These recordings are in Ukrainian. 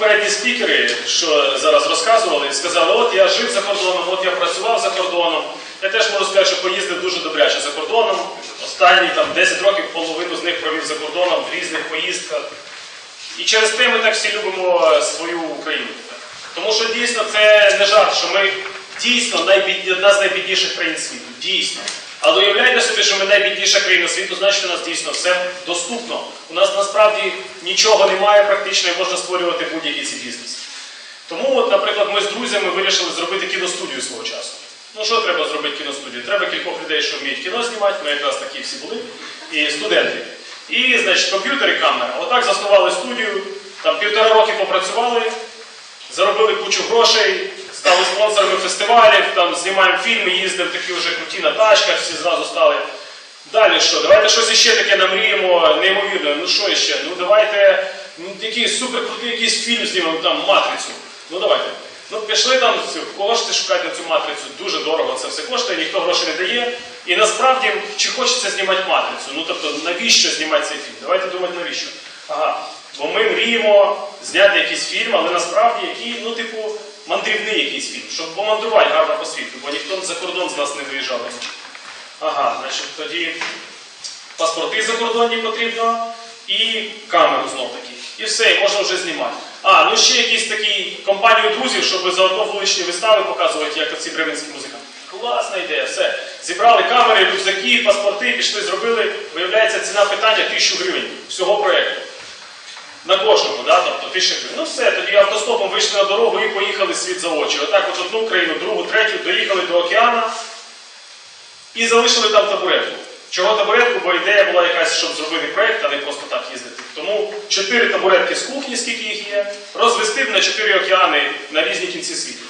попередні спікери, що зараз розказували, сказали, от я жив за кордоном, от я працював за кордоном. Я теж можу сказати, що поїздив дуже добряче за кордоном. Останні там 10 років половину з них провів за кордоном в різних поїздках. І через те ми так всі любимо свою Україну. Тому що дійсно це не жарт, що ми дійсно одна з найбідніших країн світу. Дійсно. Але уявляйте собі, що ми найбідніша країна світу, значить у нас дійсно все доступно. У нас насправді нічого немає практично і можна створювати будь-які ці бізнеси. Тому, от, наприклад, ми з друзями вирішили зробити кіностудію свого часу. Ну що треба зробити кіностудію? Треба кількох людей, що вміють кіно знімати, ми якраз такі всі були, і студенти. І, значить, комп'ютер і камера. Отак заснували студію, там півтора роки попрацювали, заробили кучу грошей, стали спонсорами фестивалів, там знімаємо фільми, їздимо такі вже круті на тачках, всі зразу стали. Далі що? Давайте щось іще таке намріємо, неймовірне. Ну що іще? Ну давайте ну, якийсь суперкрутий якийсь фільм знімемо, там матрицю. Ну давайте. Ну пішли там кошти шукати на цю матрицю. Дуже дорого це все коштує, ніхто грошей не дає. І насправді, чи хочеться знімати матрицю? Ну тобто, навіщо знімати цей фільм? Давайте думати, навіщо. Ага. Бо ми мріємо зняти якийсь фільм, але насправді який, ну, типу, мандрівний якийсь фільм, щоб помандрувати гарно по світу, бо ніхто за кордон з нас не виїжджав. Ага, значить тоді паспорти закордонні потрібно і камеру знов таки. І все, і можна вже знімати. А, ну ще якісь такі компанію друзів, щоб заодно вуличні вистави показувати, як ці бременські музиканти. Класна ідея, все. Зібрали камери, рюкзаки, паспорти, пішли, зробили. Виявляється, ціна питання 1000 гривень всього проєкту. На кожному, да? тобто гривень. Ну все, тоді автостопом вийшли на дорогу і поїхали світ за очі. Отак от одну країну, другу, третю, доїхали до океана і залишили там табуретку. Чого табуретку? Бо ідея була якась, щоб зробити проєкт, а не просто так їздити. Тому чотири табуретки з кухні, скільки їх є, розвести на чотири океани на різні кінці світу.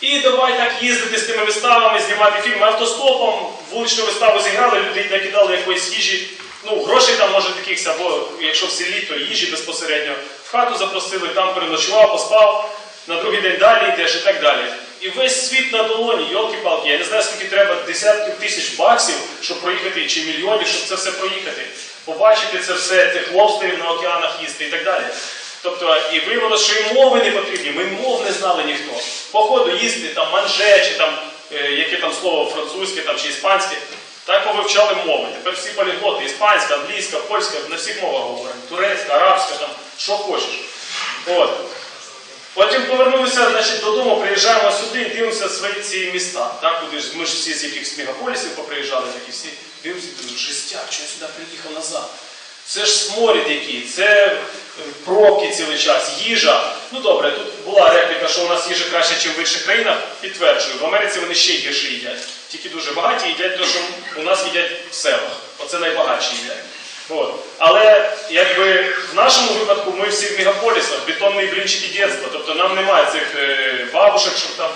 І давай так їздити з тими виставами, знімати фільми автостопом, вуличну виставу зіграли, люди накидали якоїсь їжі. Ну, грошей там може якихось, або якщо в селі, то їжі безпосередньо. В хату запросили, там переночував, поспав, на другий день далі йдеш і так далі. І весь світ на долоні, йолки-палки, я не знаю, скільки треба десятків тисяч баксів, щоб проїхати, чи мільйонів, щоб це все проїхати. Побачити це все, цих лобстерів на океанах їсти і так далі. Тобто, і виявилося, що і мови не потрібні, ми мов не знали ніхто. Походу їсти там манже, чи там е, яке там слово французьке там, чи іспанське. Так повивчали мови. Тепер всі поліглоти, іспанська, англійська, польська, на всіх мовах говоримо. Турецька, арабська, там, що хочеш. От. Потім повернулися значить, додому, приїжджаємо сюди і дивимося свої ці міста. Так, куди ж, ми ж всі з якихось мегаполісів поприїжджали, такі всі дивимося, думаю, жестяк, що я сюди приїхав назад. Це ж сморід який, це е, пробки цілий час, їжа. Ну добре, тут була репліка, що у нас їжа краще, ніж в інших країнах. Підтверджую, в Америці вони ще гірше їдять. Тільки дуже багаті їдять те, що у нас їдять в селах. Оце найбагатші їдять. От. Але якби в нашому випадку ми всі в мегаполісах, бетонні блінчики дитинства, тобто нам немає цих е, бабушек, щоб там.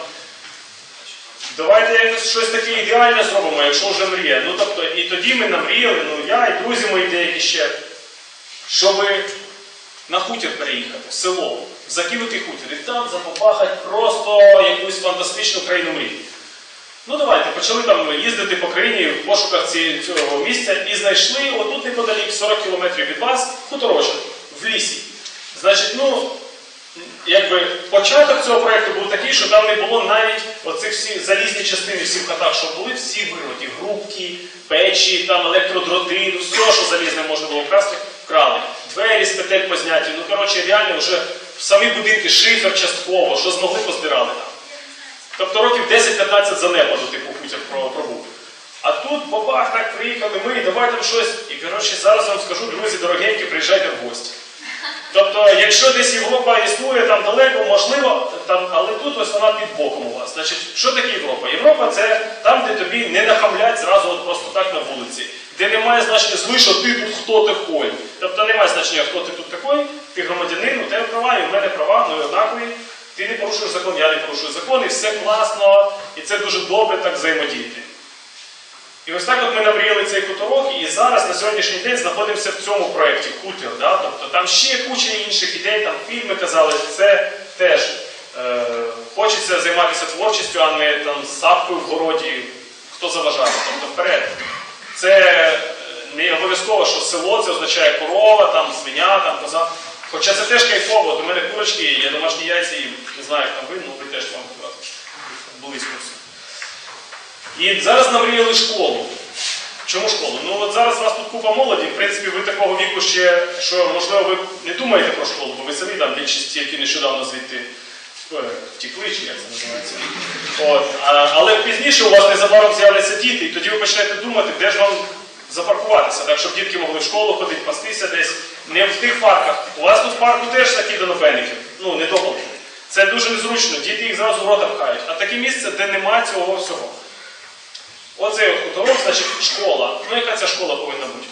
Давайте якось щось таке ідеальне зробимо, якщо вже мрія. Ну тобто, і тоді ми намріяли, ну я і друзі мої деякі ще, щоб на хутір переїхати, село, закинути хутір, і там запопахати просто якусь фантастичну країну мрій. Ну давайте, почали там їздити по країні в пошуках цього місця і знайшли отут неподалік 40 кілометрів від вас хуторочок в лісі. Значить, ну, якби початок цього проєкту був такий, що там не було навіть оцих всі залізні частини всі в хатах, що були, всі вирваті. Грубки, печі, там електродроти, все, що залізне можна було вкрасти, вкрали. Двері з петель позняті. Ну, коротше, реально вже самі будинки, шифер частково, що змогли позбирали там. Тобто років 10-15 занепаду, типу, хутір пробув. А тут бабах, так приїхали ми, давай там щось. І коротше, зараз вам скажу, друзі, дорогенькі, приїжджайте в гості. Тобто, якщо десь Європа існує там далеко, можливо, там, але тут ось вона під боком у вас. Значить, що таке Європа? Європа це там, де тобі не нахамлять зразу от просто так на вулиці, де немає значення слиша, ти тут хто такой. Тобто немає значення, хто ти тут такой, ти громадянин, у тебе права, і в мене права, ну і однакові. Ти не порушуєш закон, я не порушую закон, і все класно, і це дуже добре так взаємодіяти. І ось так от ми намріяли цей хуторок, і зараз на сьогоднішній день знаходимося в цьому проєкті хутір. Да? Тобто там ще куча інших ідей, там фільми казали, це теж е, хочеться займатися творчістю, а не там сапкою в городі, хто заважає. Тобто вперед. Це е, не обов'язково, що село це означає корова, там свиня, там коза. Хоча це теж кайфово, у мене курочки, є, я домашні яйця їм, не знаю, як там ви, ну ви теж вам близько все. І зараз намріяли школу. Чому школу? Ну от зараз у вас тут купа молоді, в принципі, ви такого віку ще, що можливо ви не думаєте про школу, бо ви самі там більшість, які нещодавно звідти е, втікли, чи як це називається. От, а, але пізніше у вас незабаром з'являться діти, і тоді ви почнете думати, де ж вам запаркуватися, так щоб дітки могли в школу ходити, пастися десь. Не в тих парках. У вас тут в парку теж накидано феніків, ну не доголки. Це дуже незручно, діти їх зразу в рота пхають. А таке місце, де немає цього всього. Оцей от хуторок, значить, школа. Ну яка ця школа повинна бути?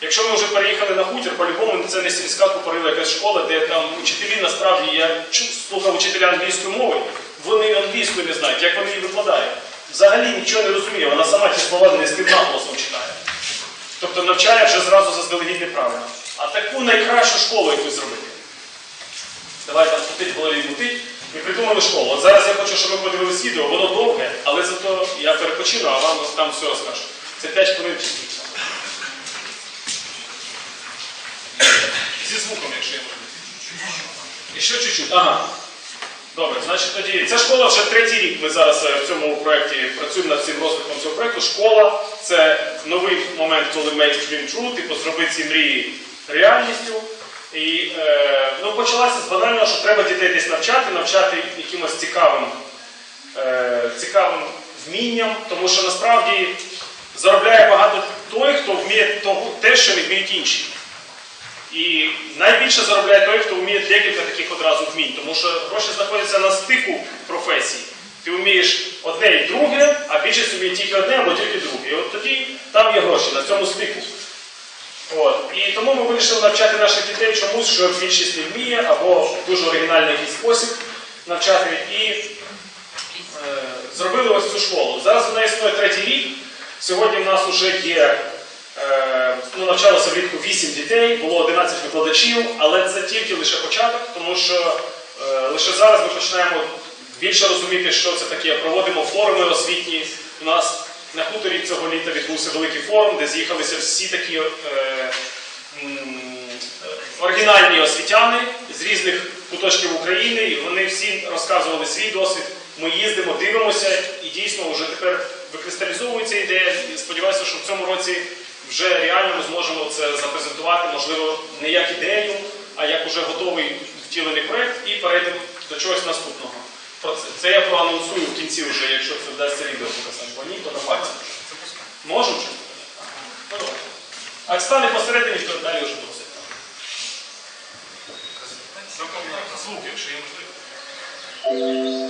Якщо ми вже переїхали на хутір, по-любому це не сільська купорила якась школа, де там учителі насправді, я слухав учителя англійської мови, вони англійської не знають, як вони її викладають. Взагалі нічого не розуміє, вона сама ті слова не з тим наголосом читає. Тобто навчає вже зразу заздалегідь неправильно. А таку найкращу школу якусь зробити. Давай там крутить голові мутить. Ми придумали школу. От зараз я хочу, щоб ви подивились відео, воно довге, але зато я перепочину, а вам там все розкажу. Це 5 хвилин чи там. Зі звуком, якщо є можливість. І ще чуть-чуть. Ага. Добре, значить тоді ця школа вже третій рік. Ми зараз е, в цьому проєкті працюємо над цим розвитком цього проєкту. Школа це новий момент, коли make dream true, типу зробити ці мрії реальністю. І е, ну, почалася з банального, що треба дітей десь навчати, навчати якимось цікавим, е, цікавим вмінням, тому що насправді заробляє багато той, хто вміє того, те, що не вміють інші. І найбільше заробляє той, хто вміє декілька таких одразу вмінь, тому що гроші знаходяться на стику професій. Ти вмієш одне і друге, а більшість вміє тільки одне або тільки друге. І от тоді там є гроші на цьому стику. От. І тому ми вирішили навчати наших дітей чомусь, що більшість не вміє, або дуже оригінальний якийсь спосіб навчати. І е, зробили ось цю школу. Зараз вона існує третій рік. Сьогодні в нас вже є, е, ну, навчалося влітку 8 дітей, було 11 викладачів, але це тільки лише початок, тому що е, лише зараз ми починаємо більше розуміти, що це таке. Проводимо форуми освітні. У нас на хуторі цього літа відбувся великий форум, де з'їхалися всі такі е, е, оригінальні освітяни з різних куточків України, і вони всі розказували свій досвід. Ми їздимо, дивимося, і дійсно вже тепер викристалізовується ідея. Сподіваюся, що в цьому році вже реально ми зможемо це запрезентувати, можливо, не як ідею, а як уже готовий втілений проєкт, і перейдемо до чогось наступного. Про це, я проанонсую в кінці вже, якщо це вдасться відео показати. Бо ні, то на пальці. Можемо? чи? Ну, посередині, то далі вже досить. Звук, якщо є можливо.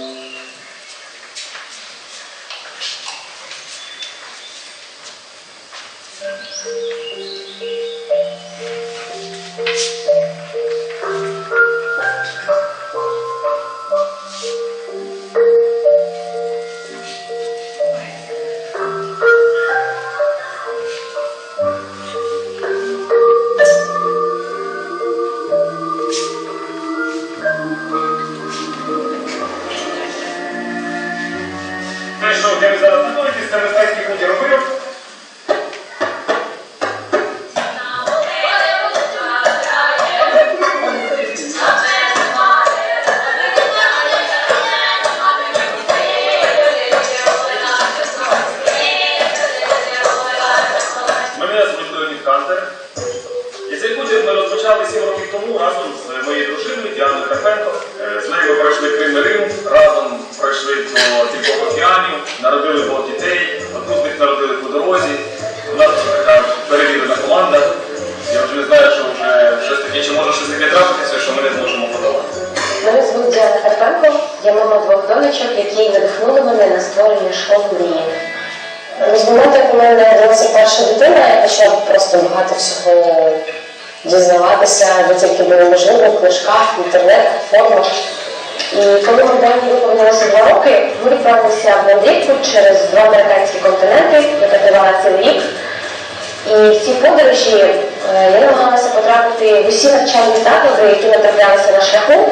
Те, що де зараз знаходитесь, це мистецький худі робив. Двох які надихнули мене на створення школи мрії. З моменту, як у мене народилася перша дитина, я почала просто багато всього дізнаватися, де тільки було можливо, в книжках, в інтернетах, форумах. І коли Богдані виповнилося два роки, ми відправилися в мандрівку через два американські континенти, яка тривала цілий рік. І в цій подорожі е, я намагалася потрапити в усі навчальні заклади, які нам траплялися на шляху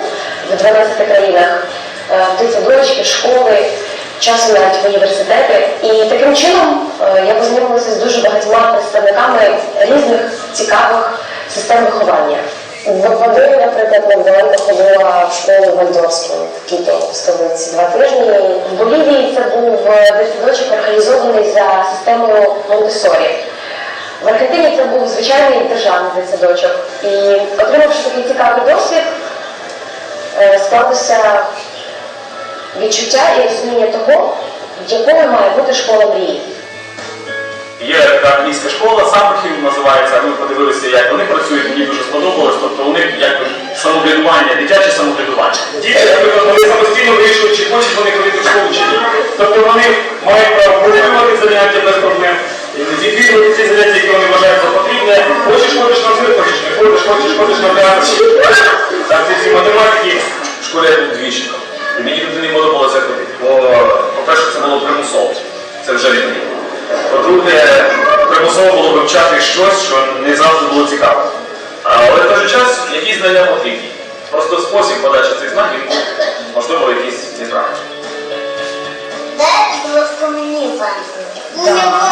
в 12 країнах, в дитсадочки, школи, часом навіть в університети. І таким чином е, я познайомилася з дуже багатьма представниками різних цікавих систем виховання. Випадаю, наприклад, Magdalena ходила в школу в Кіто, в столиці два тижні. В Болівії це був е, дитсадочок організований за системою Монтесорі. В Аргентині це був звичайний державний дитсадочок. І отримавши такий цікавий досвід, е, склалося відчуття і розуміння того, якою має бути школа мрії. Є така англійська школа, Самберхіл називається. Ми подивилися, як вони працюють. Мені дуже сподобалось. Тобто у них якби самоврядування, дитяче самоврядування. Діти, наприклад, вони самостійно вирішують, чи хочуть вони ходити в школу чи ні. Тобто вони мають право проводити заняття без проблем. Відвідувати ці заняття, які вони вважають за потрібне. Хочеш ходиш на цирк, хочеш не ходиш, хочеш ходиш на театр. Так, ці всі математики в школі двічником. І мені туди не подобалося ходити. Бо, по-перше, це було примусово. Це вже від мене. По-друге, примусово було вивчати щось, що не завжди було цікаво. Але в той же час якісь знання потрібні. Просто спосіб подачі цих знань він був, можливо, якийсь неправильний. Де не було.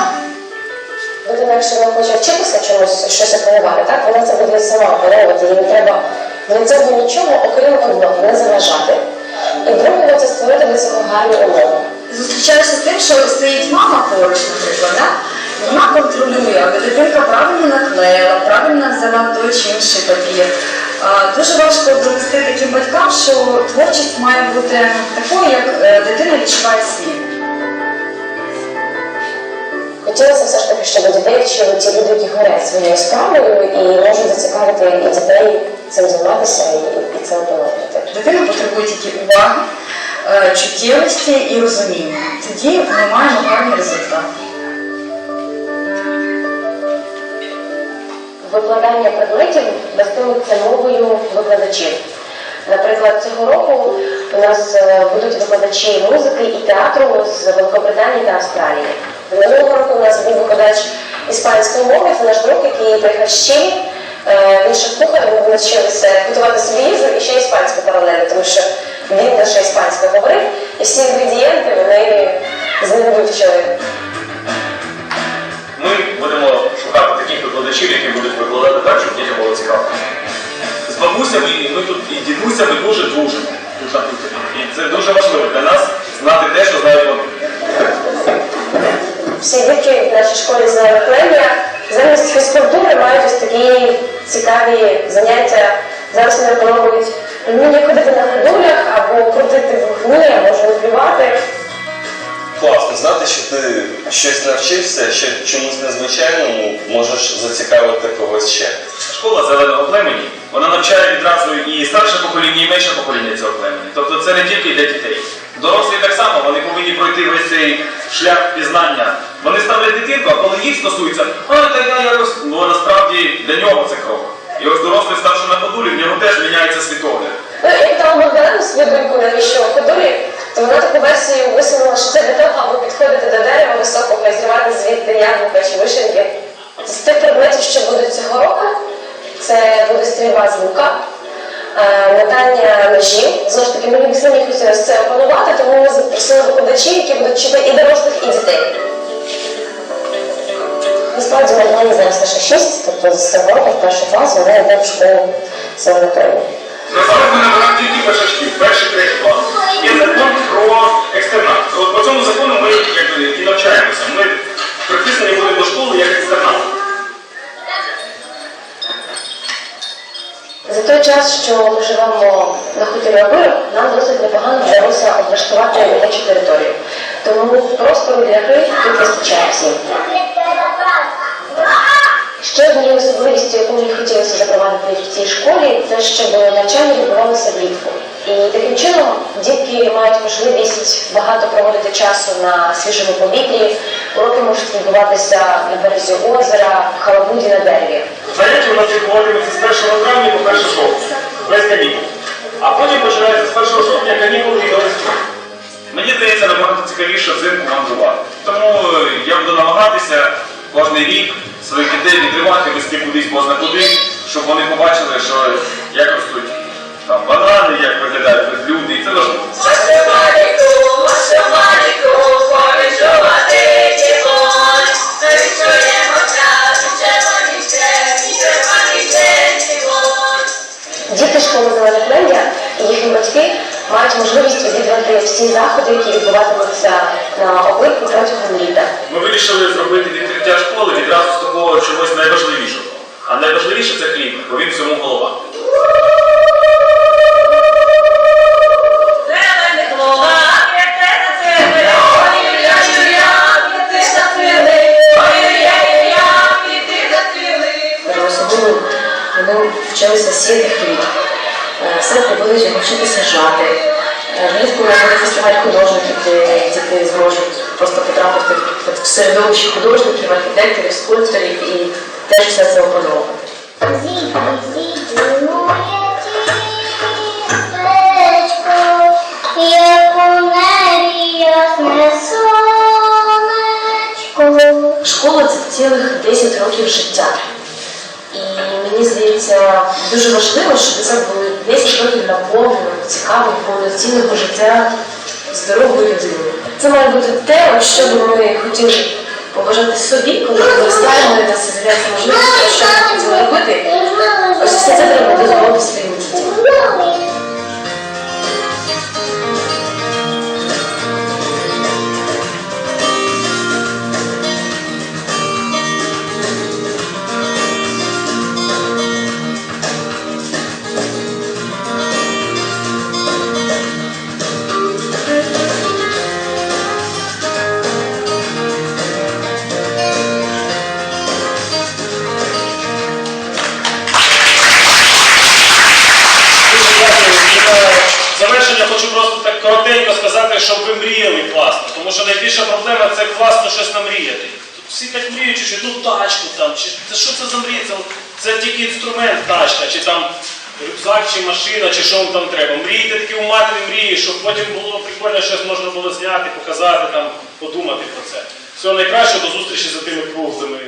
Людина, якщо вона хоче вчитися чомусь, щось опанувати, так, вона це буде сама опановувати, їй не треба для цього нічого, окрім одного, не заважати. Гарні умови. зустрічаюся з тим, що стоїть мама поруч, наприклад, да? вона контролює, аби дитинка правильно наклеїла, правильно взяла той чи інший папір. Дуже важко довести таким батькам, що творчість має бути такою, як е, дитина відчуває світ. Хотілося все ж таки, щоб дітей вчили ті люди, які горять своєю справою і можуть зацікавити і дітей цим займатися і, і це опановувати. Дитина потребує тільки уваги, е, чуттєвості і розуміння. Тоді ми маємо гарний результат. Викладання предметів вестиметься мовою викладачів. Наприклад, цього року у нас е, будуть викладачі музики і театру з Великобританії та Австралії. Минулого року у нас був викладач іспанської мови, це наш друг, який приїхав з Чилі. Е, Він шеф-кухар, ми навчилися готувати собі їжу і ще іспанську паралелі, тому що він лише іспанською говорив, і всі інгредієнти вони з ним вивчили. Ми будемо шукати таких викладачів, які будуть викладати так, щоб дітям було цікаво. З бабусями ми тут і дідусями дуже дружимо. І це дуже важливо для нас знати те, що знають вони. Всі дітки в нашій школі з плем'я замість фізкультури мають ось такі цікаві заняття. Зараз вони пробують вміння ходити на ходулях або крутити в вогні, або жонглювати. Класно знати, що ти щось навчився, що чомусь незвичайному можеш зацікавити когось ще. Школа зеленого племені, вона навчає відразу і старше покоління, і менше покоління цього племені. Тобто це не тільки для дітей. Дорослі так само, вони повинні пройти весь цей шлях пізнання. Вони ставлять дитинку, а коли їх стосується, а та я якось, ну насправді для нього це крок. І ось дорослий ставши на подулі, в нього теж міняється світогляд. Ну, як там свою думку навіщо ходулі, то вона таку версію висунула, що це для того, аби підходити до дерева високого і зривати звідти яблука чи вишеньки. З тих предметів, що будуть цього року, це буде стрільба з лука, метання ножів. Знову ж таки, мені самі хотілося це опанувати, тому ми запросили викладачів, які будуть вчити і дорослих, і дітей. Насправді Мар'яні зараз лише 6, тобто з року в перший клас вона йде в школу премії. На зараз ми набираємо тільки першачків, перший третій клас. Є закон про екстернат. От по цьому закону ми якби, і навчаємося. Ми приписані будемо до школи як екстернат. За той час, що ми живемо на хуторі Обирок, нам досить непогано вдалося облаштувати робочу територію. Тому простору для гри тут вистачає всім. Ще однією особливістю, яку мені хотілося запровадити в цій школі, це щоб навчання відбувалося влітку. І таким чином дітки мають можливість багато проводити часу на свіжому повітрі. Уроки можуть відбуватися на березі озера, в халабуді на дереві. Заняття у нас відбуватиметься з 1 травня по 1 жовтня, без канікул. А потім починається з 1 жовтня канікули і весни. Мені здається, набагато цікавіше взимку мандрувати. Тому е, я буду намагатися кожен рік своїх дітей відривати, вести кудись бозна куди, щоб вони побачили, що як ростуть там банани, як виглядають люди, і це важливо. школи зелене плем'я і їхні батьки мають можливість відвідувати всі заходи, які відбуватимуться на облику протягом літа. Ми вирішили зробити відкриття школи відразу з такого чогось найважливішого. А найважливіше це хліб, бо він всьому голова. Особливо вони вчилися сіяти хліб. Е, Все будуть навчитися жати. Е, Влітку у нас буде фестиваль художників, де діти зможуть просто потрапити в середовище художників, архітекторів, скульпторів і теж все це опановувати. Школа це цілих 10 років життя. Мені здається, дуже важливо, щоб це були 10 років наповненого, цікавого, повноцінного життя здорової людини. Це має бути те, що би ми хотіли побажати собі, коли виростаємо нас з'являється можливість, що ми хотіли робити. Ось все це треба дозволити своїм так одну ну тачку там, чи це що це за мрія? Це, це тільки інструмент тачка, чи там рюкзак, чи машина, чи що вам там треба. Мрійте такі у матері мрії, щоб потім було прикольно щось можна було зняти, показати, там, подумати про це. Всього найкращого, до зустрічі за тими круглими.